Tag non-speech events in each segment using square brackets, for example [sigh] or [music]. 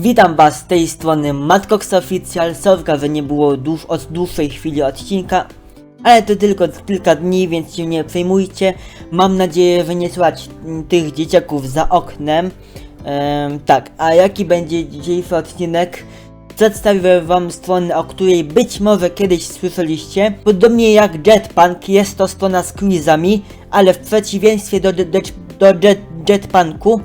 Witam was z tej strony Matcox Official, sorka, że nie było dłuż, od dłuższej chwili odcinka, ale to tylko kilka dni, więc się nie przejmujcie. Mam nadzieję, że nie słychać tych dzieciaków za oknem. Em, tak, a jaki będzie dzisiejszy odcinek? Przedstawię wam stronę, o której być może kiedyś słyszeliście. Podobnie jak Jetpunk, jest to strona z quizami, ale w przeciwieństwie do, do, do jet, Jetpunku,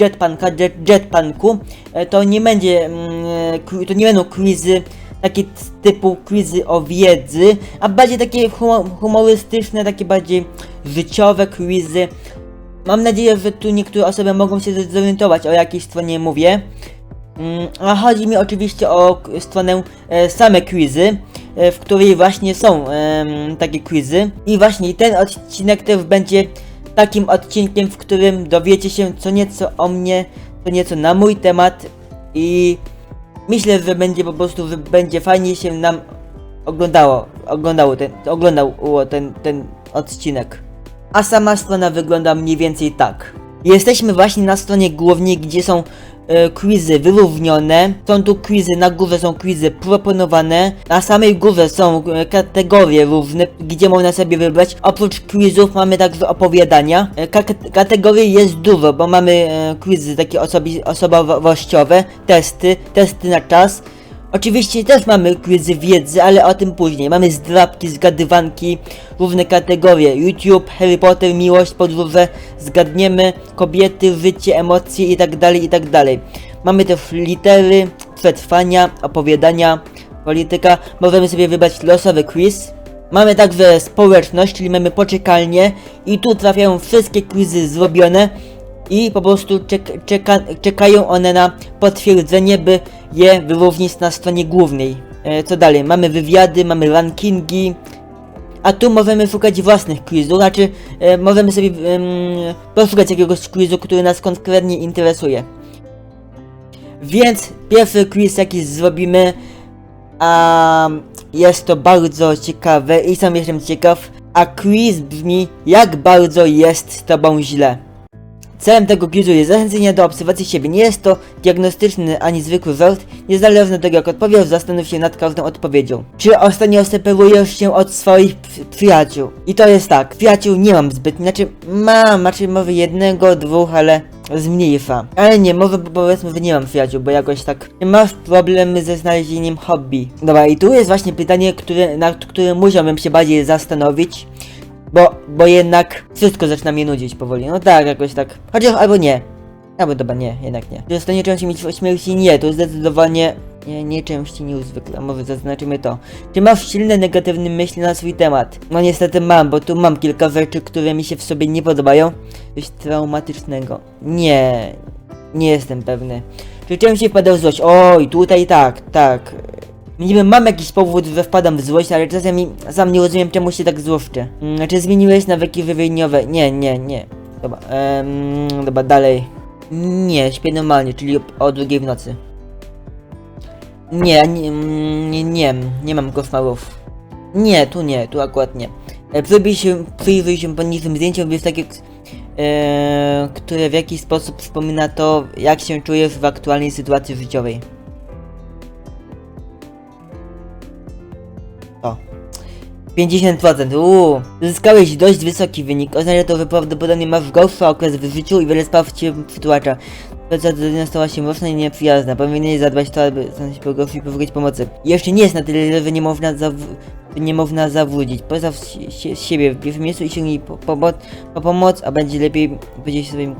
Jetpunka, jet, Jetpunku, e, to nie będzie, mm, to nie będą quizy takie typu quizy o wiedzy, a bardziej takie humo- humorystyczne, takie bardziej życiowe quizy. Mam nadzieję, że tu niektóre osoby mogą się zorientować, o jakiej stronie mówię. Mm, A chodzi mi oczywiście o stronę e, same quizy, e, w której właśnie są takie quizy. I właśnie ten odcinek też będzie takim odcinkiem, w którym dowiecie się co nieco o mnie, co nieco na mój temat i myślę, że będzie po prostu, że będzie fajnie się nam oglądało, oglądało ten, oglądał ten, ten odcinek. A sama strona wygląda mniej więcej tak. Jesteśmy właśnie na stronie głównej, gdzie są e, quizy wyrównioone. Są tu quizy, na górze są quizy proponowane. Na samej górze są e, kategorie różne, gdzie można sobie wybrać. Oprócz quizów mamy także opowiadania. E, ka kategorii jest dużo, bo mamy e, quizy takie osobi osobowościowe, testy, testy na czas. Oczywiście też mamy quizy wiedzy, ale o tym później. Mamy zdrabki, zgadywanki, różne kategorie. YouTube, Harry Potter, miłość, podróże, zgadniemy, kobiety, życie, emocje itd. itd. Mamy też litery, przetrwania, opowiadania, polityka. Możemy sobie wybrać losowy quiz. Mamy także społeczność, czyli mamy poczekalnię i tu trafiają wszystkie quizy zrobione i po prostu czek czeka czekają one na potwierdzenie, by je wyróżnić na stronie głównej. E, co dalej? Mamy wywiady, mamy rankingi, a tu możemy szukać własnych quizów, znaczy e, możemy sobie em, poszukać jakiegoś quizu, który nas konkretnie interesuje. Więc pierwszy quiz jaki zrobimy, a jest to bardzo ciekawe i sam jestem ciekaw, a quiz brzmi jak bardzo jest z tobą źle. Celem tego quizu jest zachęcenie do obserwacji siebie. Nie jest to diagnostyczny ani zwykły żart. Niezależnie od tego jak odpowiesz, zastanów się nad każdą odpowiedzią. Czy ostatnio separujesz się od swoich przyjaciół? I to jest tak, przyjaciół nie mam zbyt, znaczy mam, znaczy może jednego, dwóch, ale zmniejsza. Ale nie, może po- powiedzmy, że nie mam przyjaciół, bo jakoś tak masz problemy ze znalezieniem hobby. Dobra, i tu jest właśnie pytanie, które, nad którym musiałbym się bardziej zastanowić. Bo, bo jednak wszystko zaczyna mnie nudzić powoli. No tak, jakoś tak. Chociaż albo nie. Albo dobra, nie, jednak nie. Czy zostanie częścią mi- śmierci? Nie, to zdecydowanie nie, nie części niezwykle. Może zaznaczymy to. Czy masz silne negatywne myśli na swój temat? No niestety mam, bo tu mam kilka rzeczy, które mi się w sobie nie podobają. Coś traumatycznego. Nie, nie jestem pewny. Czy częściej wpadał złość? Oj, tutaj tak, tak. Niby mam jakiś powód, że wpadam w złość, ale czasami sam nie rozumiem czemu się tak złoszczę. Mm, czy zmieniłeś nawyki żywieniowe? Nie, nie, nie. Dobra, em, dobra, dalej. Nie, śpię normalnie, czyli o drugiej w nocy. Nie, nie, mm, nie, nie, nie mam koszmarów. Nie, tu nie, tu akurat nie. E, Przyjrzyj się, przyjrzyj się poniższym zdjęciom, jest takie, e, które w jakiś sposób wspomina to, jak się czujesz w aktualnej sytuacji życiowej. 50%, uuu. Uzyskałeś dość wysoki wynik. Oznacza to, że prawdopodobnie masz gorszy okres w życiu i wiele spraw cię przytłacza. Praca codzienna stała się mocna i nieprzyjazna. Powinieneś zadbać to, aby stać się pogorszyć i powrócić pomocy. Jeszcze nie jest na tyle, że nie można zaw... nie można zawrócić. Postaw sie- siebie w pierwszym miejscu i sięgnij po, po, po pomoc, a będzie lepiej powiedzieć sobie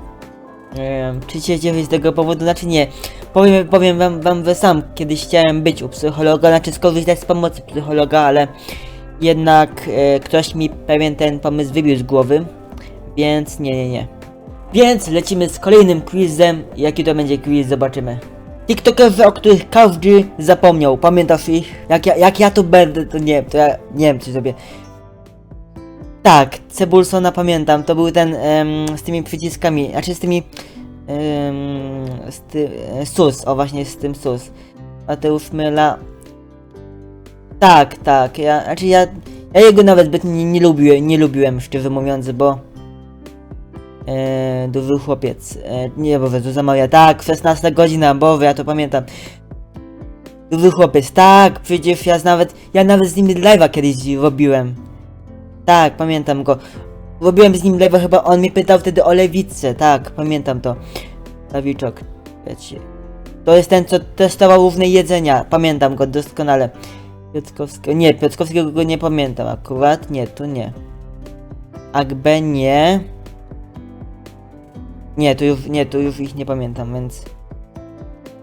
Ehm, czy się cieszyć z tego powodu, znaczy nie. Powiem, powiem wam, wam, sam kiedyś chciałem być u psychologa, znaczy skorzystać z pomocy psychologa, ale jednak e, ktoś mi pewien ten pomysł wybił z głowy, więc nie, nie, nie. Więc lecimy z kolejnym quizem. Jaki to będzie quiz, zobaczymy. TikTokerzy, o których każdy zapomniał, pamiętasz ich? Jak ja, jak ja to będę, to nie, to ja nie wiem, czy sobie. Tak, Cebulsona pamiętam, to był ten em, z tymi przyciskami, znaczy z tymi em, z ty, e, sus, o właśnie z tym sus. Mateusz Myla. Tak, tak, ja, znaczy ja, ja jego nawet zbyt nie, nie lubiłem, nie lubiłem szczerze mówiąc, bo E, duży chłopiec. E, nie, bo to zamawia. Tak, 16 godzina, bo ja to pamiętam. Duży chłopiec, tak, przecież ja nawet, ja nawet z nim live'a kiedyś robiłem. Tak, pamiętam go. Robiłem z nim live'a, chyba on mnie pytał wtedy o lewicę, tak, pamiętam to. Sawiczok, wiecie. To jest ten, co testował równe jedzenia, pamiętam go doskonale. Piotrkowskiego, nie, Piotrkowskiego go nie pamiętam akurat, nie, tu nie. Akbe nie. Nie, tu już, nie, tu już ich nie pamiętam, więc...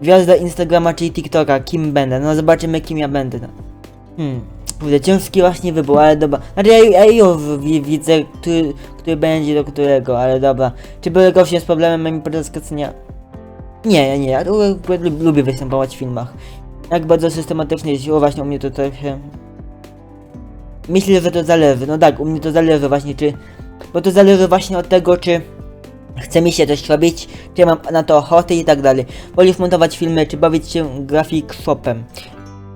Gwiazda Instagrama, czyli TikToka, kim będę? No zobaczymy kim ja będę, no. Hmm, kurde, ciężki właśnie wybór, ale dobra. Znaczy ja, ja już wi- widzę, który, który będzie do którego, ale dobra. Czy były goście z problemem podczas skacenia? Nie, nie, ja lubię występować w filmach. Jak bardzo systematycznie jest, o właśnie u mnie to trochę... Myślę, że to zależy, no tak, u mnie to zależy właśnie, czy... Bo to zależy właśnie od tego, czy... Chce mi się coś robić, czy mam na to ochotę i tak dalej. Wolisz montować filmy, czy bawić się grafik shopem?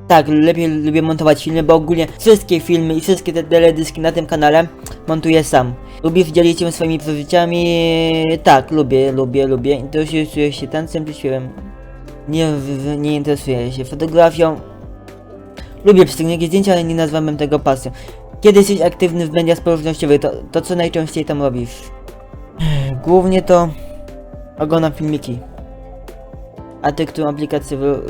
Tak, lepiej lubię montować filmy, bo ogólnie wszystkie filmy i wszystkie te teledyski na tym kanale montuję sam. Lubię dzielić się swoimi przeżyciami. Tak, lubię, lubię, lubię. Interesuję się tańcem czy śpiewem. Nie, nie interesuję się fotografią. Lubię przytygnięcie zdjęcia, ale nie nazwałbym tego pasją. Kiedy jesteś aktywny w mediach społecznościowych, to, to co najczęściej tam robisz? [sighs] Głównie to oglądam filmiki. A ty którą aplikację wy...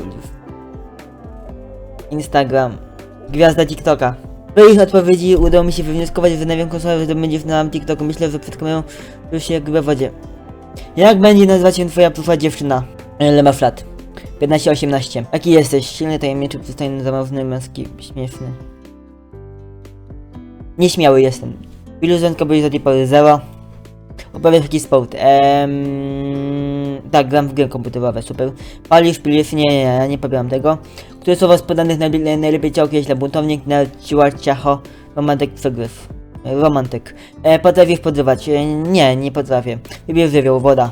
Instagram. Gwiazda TikToka. Do ich odpowiedzi udało mi się wywnioskować, że największą konsolę to będzie na TikToku. Myślę, że przed kamerą już się jak we wodzie. Jak będzie nazywać się twoja przyszła dziewczyna? Lema Flat. 15-18. Jaki jesteś? Silny, tajemniczy, przystojny, zabawny, męski, śmieszny. Nieśmiały jestem. Ilu zątka byłeś do tej pory? Zero. Uprawiasz jakiś sport? Ehm, tak, gram w gry komputerowe, super. Palisz, pilisz? Nie, nie, nie, nie pobieram tego. Które słowo z podanych najlepiej, najlepiej cię określa? Buntownik, narciła, ciacho, romantyk, przegryw. E, Romantyk. E, potrafisz podrywać? E, nie, nie potrafię. Wybierz żywioł, woda.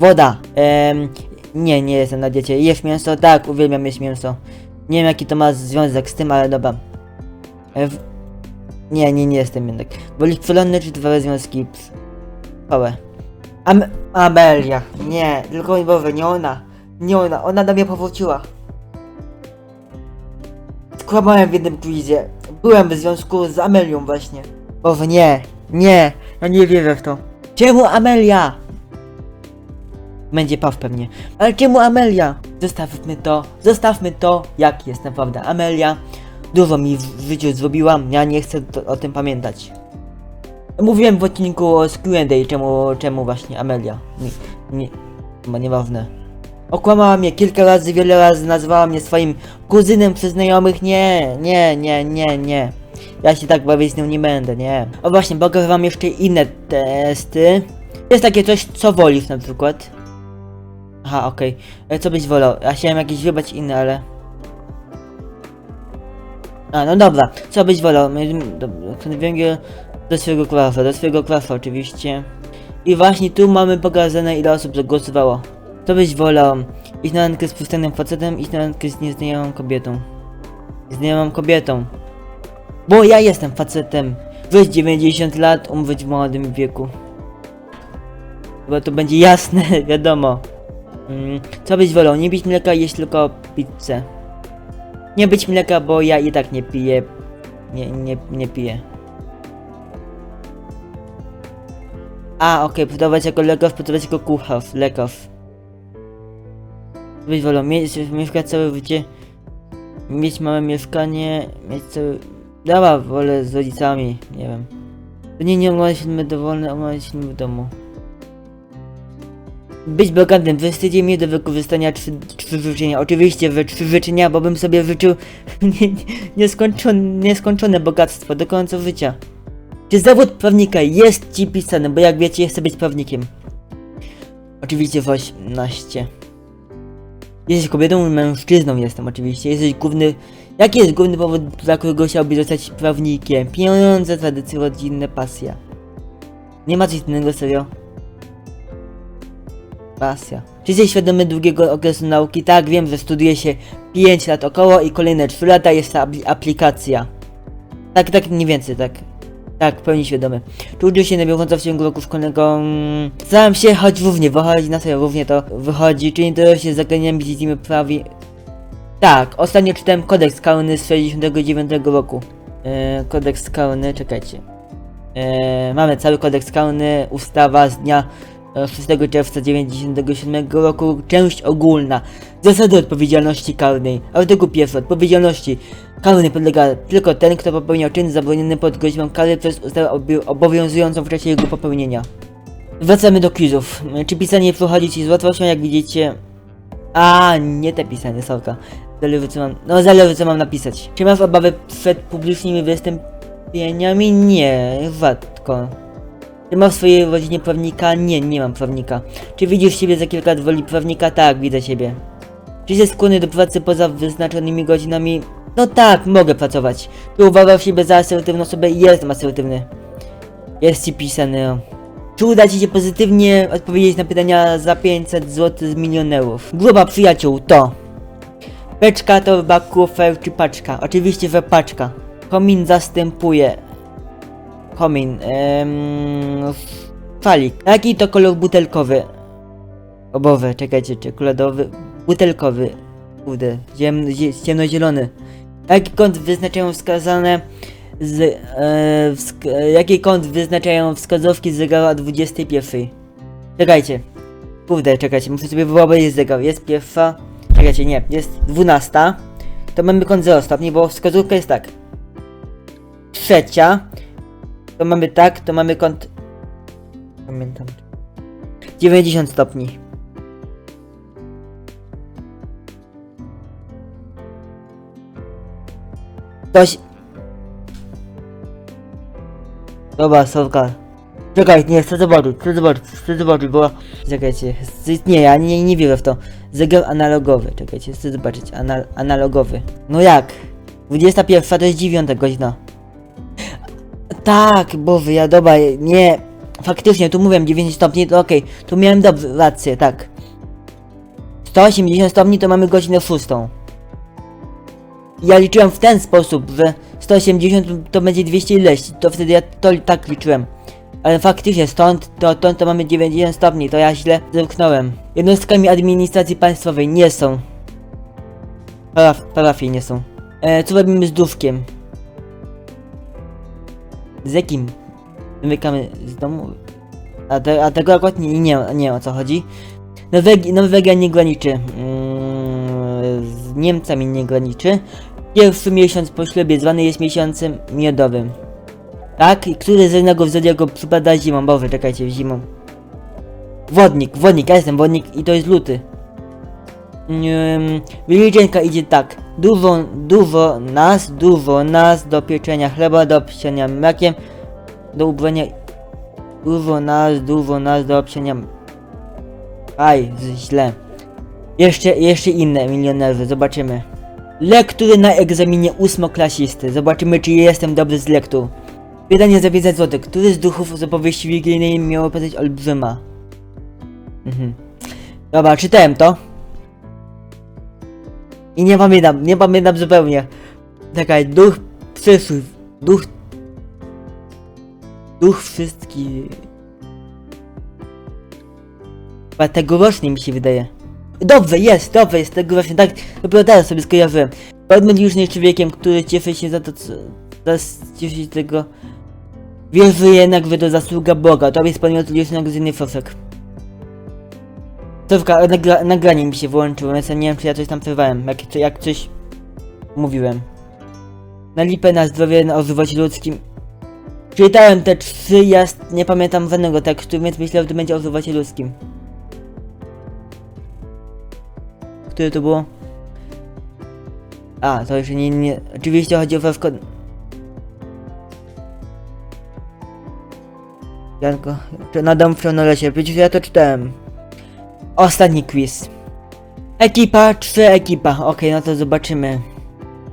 Woda! Ehm, nie, nie jestem na diecie. Jesz mięso? Tak, uwielbiam jeść mięso. Nie wiem jaki to ma związek z tym, ale dobra. E, w... Nie, nie, nie jestem jednak. Wolisz przelony czy dwa związki? Pff, Całe. Am Amelia. Nie, tylko Boże, nie ona. Nie ona, ona do mnie powróciła. Skłamałem w jednym quizie. Byłem w związku z Amelią właśnie. Boże, nie, nie, ja nie wierzę w to. Czemu Amelia? Będzie paw pewnie. Ale czemu Amelia? Zostawmy to, zostawmy to, jak jest naprawdę Amelia. Dużo mi w życiu zrobiła, ja nie chcę to, o tym pamiętać. Mówiłem w odcinku z Q&A, czemu, czemu właśnie Amelia. Nie, nie, chyba nieważne. Okłamała mnie kilka razy, wiele razy nazwała mnie swoim kuzynem przy znajomych. Nie, nie, nie, nie, nie. Ja się tak bawić z nią nie będę, nie. O właśnie, pokażę wam jeszcze inne testy. Jest takie coś, co wolisz na przykład. Aha, okej. E, Co byś wolał? Ja chciałem jakieś wybrać inne, ale... A, no dobra. Co byś wolał? Węgiel do swojego klasa, do swojego klasa oczywiście. I właśnie tu mamy pokazane ile osób zagłosowało. Co byś wolał? Iść na randkę z przystojnym facetem, iść na randkę z nieznajomą kobietą. Znajomą kobietą. Bo ja jestem facetem. Weź 90 lat, umrzeć w młodym wieku. Chyba to będzie jasne, [laughs] wiadomo. Mm, co byś wolał? Nie pić mleka, jeść tylko pizzę. Nie być mleka, bo ja i tak nie piję. Nie, nie, nie piję. A, okej, podawać jako lekarz, podawać jako kucharz, lekarz. Co byś wolał? Mieć, mieszkać całe życie, mieć małe mieszkanie, mieć całe... Wolę z rodzicami, nie wiem. Nie, nie oglądać filmy dowolne, oglądać filmy w domu. Być bogatym, wstydzi mnie do wykorzystania trzy, trzy życzenia. Oczywiście, że trzy życzenia, bo bym sobie życzył [laughs] nie, nie, nieskończone, bogactwo do końca życia. Czy zawód prawnika jest ci pisany, bo jak wiecie, chcę być prawnikiem. Oczywiście w 18. Jesteś kobietą, mężczyzną jestem oczywiście. Jesteś główny... Jaki jest główny powód, dla którego chciałbyś zostać prawnikiem? Pieniądze, tradycje rodzinne, pasja. Nie ma coś innego, serio? Pasja. Czy jesteś świadomy długiego okresu nauki? Tak, wiem, że studiuje się 5 lat około i kolejne 3 lata jest ta apli- aplikacja. Tak, tak, mniej więcej, tak. Tak, w pełni świadomy. Czy uczył się na bieżąco w ciągu roku szkolnego? Mm, Staram się, choć równie, wychodzi na serio, równie to wychodzi. Czy interesuje się zagadnieniami dziećmi prawi? Tak, ostatnio czytałem kodeks karny z 69 roku. E, kodeks karny, czekajcie. E, mamy cały kodeks karny, ustawa z dnia 6 czerwca 97 roku, część ogólna. Zasady odpowiedzialności karnej. Artykuł pierwszy. Odpowiedzialności karnej podlega tylko ten, kto popełniał czyn zabroniony pod groźbą kary przez ustawę obowiązującą w czasie jego popełnienia. Wracamy do quizów. Czy pisanie prowadzi ci z łatwością, jak widzicie? A, nie te pisanie, sorka. Zależy co mam, no zależy co mam napisać. Czy masz obawy przed publicznymi wystąpieniami? Nie, rzadko. Czy masz w swojej rodzinie prawnika? Nie, nie mam prawnika. Czy widzisz siebie za kilka lat w roli prawnika? Tak, widzę siebie. Czy jesteś skłonny do pracy poza wyznaczonymi godzinami? No tak, mogę pracować. Czy uważasz siebie za asertywną osobę? Jestem asertywny. Jest ci pisane. Czy uda ci się pozytywnie odpowiedzieć na pytania za 500 zł z milionerów? Grupa przyjaciół to Beczka, torba, kufer czy paczka? Oczywiście, że paczka. Komin zastępuje Komin. Ehm, falik. Jaki to kolor butelkowy? Obowy, czekajcie, czekoladowy. Butelkowy. Kurde, zie, ciemnozielony. Jaki kąt wyznaczają wskazane z, e, wsk jaki kąt wyznaczają wskazówki z zegara 21? Czekajcie. Kurde, czekajcie, muszę sobie wyobrazić zegar. Jest pierwsza. Czekajcie, nie, jest 12. To mamy kąt 0 stopni, bo wskazówka jest tak. Trzecia. To mamy tak, to mamy kąt. Pamiętam. 90 stopni. Ktoś. Dobra, Sorka. Czekaj, nie, chcę zobaczyć, chcę zobaczyć, chcę zobaczyć, bo... Czekajcie, nie, ja nie, nie wierzę w to. Zegar analogowy, czekajcie, chcę zobaczyć, Anal analogowy. No jak? 21 to jest 9 godzina. Tak, Boże, ja dobra, nie. Faktycznie, tu mówiłem 90 stopni, to okej, tu miałem dobrze, rację, tak. 180 stopni to mamy godzinę 6. Ja liczyłem w ten sposób, że 180 to będzie 200 ileś, to wtedy ja to tak liczyłem. Ale faktycznie stąd to, to, to mamy 90 stopni, to ja źle zerknąłem. Jednostkami administracji państwowej nie są. Paraf, nie są. E, co robimy z dówkiem? Z jakim? Wymykamy z domu? A, te, a tego akurat nie, nie, nie o co chodzi. Norwegi, Norwegia nie graniczy. Mm, z Niemcami nie graniczy. Pierwszy miesiąc po ślubie zwany jest miesiącem miodowym. Tak? I który z jednego zodiaku przypada zimą? Boże, czekajcie, zimą. Wodnik, wodnik, ja jestem wodnik i to jest luty. Wyliczenka idzie tak. Dużo, dużo nas, dużo nas do pieczenia chleba, do psienia mlekiem, do ubrania. Dużo nas, dużo nas do obsiania. Aj, źle. Jeszcze, jeszcze inne milionerzy, zobaczymy. Lektury na egzaminie ósmoklasisty. Zobaczymy, czy jestem dobry z lektur. Pytanie za 500 zł. Który z duchów z opowieści wigilijnej miał postać olbrzyma? Mhm. Dobra, czytałem to. I nie pamiętam, nie pamiętam zupełnie. Czekaj, duch przyszłych, duch... Duch wszystkich... Chyba tegoroczny mi się wydaje. Dobrze, jest, dobrze, jest tegoroczny, tak, dopiero teraz sobie skojarzyłem. Odmęt już nie jest człowiekiem, który cieszy się za to, co... Teraz cieszy się tego... Wierzy jednak, że to zasługa Boga, to jest pomimo licznego z innych fosek. Córka, nagra nagranie mi się wyłączyło, więc ja nie wiem czy ja coś tam przerwałem, jak, czy, jak coś mówiłem. Na lipę, na zdrowie, na ożywocie ludzkim. Czytałem te trzy, ja nie pamiętam żadnego tekstu, więc myślę, że to będzie o ożywocie ludzkim. Które to było? A, to jeszcze nie, nie, oczywiście chodzi o Fewko... Janko, na dom w Czarnolesie, przecież ja to czytałem. Ostatni quiz. Ekipa czy ekipa? Okej, no to zobaczymy.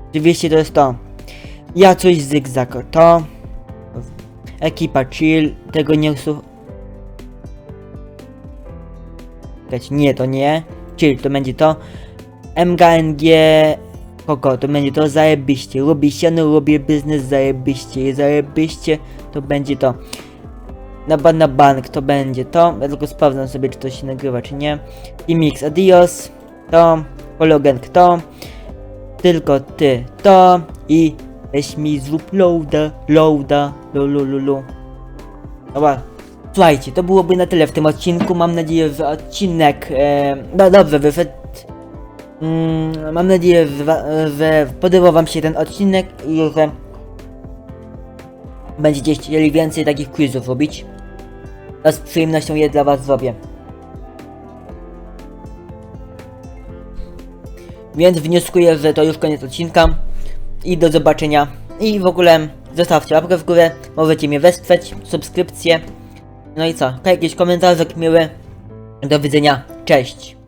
Oczywiście to jest to. Ja coś zygzak. To. Ekipa chill. Tego nie usłuch... Czekajcie, Nie, to nie. Chill, to będzie to. MGNG. Koko, to będzie to zajebiście. Lubię siano, lubię biznes, zajebiście. Zajebiście to będzie to. Na ban na bank to będzie to. Ja tylko sprawdzam sobie, czy to się nagrywa, czy nie. I mix adios. To. Hologen to. Tylko ty to. I weź mi zrób loada, loada, lulululu. Dobra. Słuchajcie, to byłoby na tyle w tym odcinku. Mam nadzieję, że odcinek. E, no dobrze, wyszedł. Mm, mam nadzieję, że, że podobał Wam się ten odcinek i że będziecie chcieli więcej takich quizów robić. Ja z przyjemnością je dla Was zrobię. Więc wnioskuję, że to już koniec odcinka. I do zobaczenia. I w ogóle zostawcie łapkę w górę. Możecie mnie wesprzeć, subskrypcję. No i co? Jakieś komentarze miły. Do widzenia. Cześć.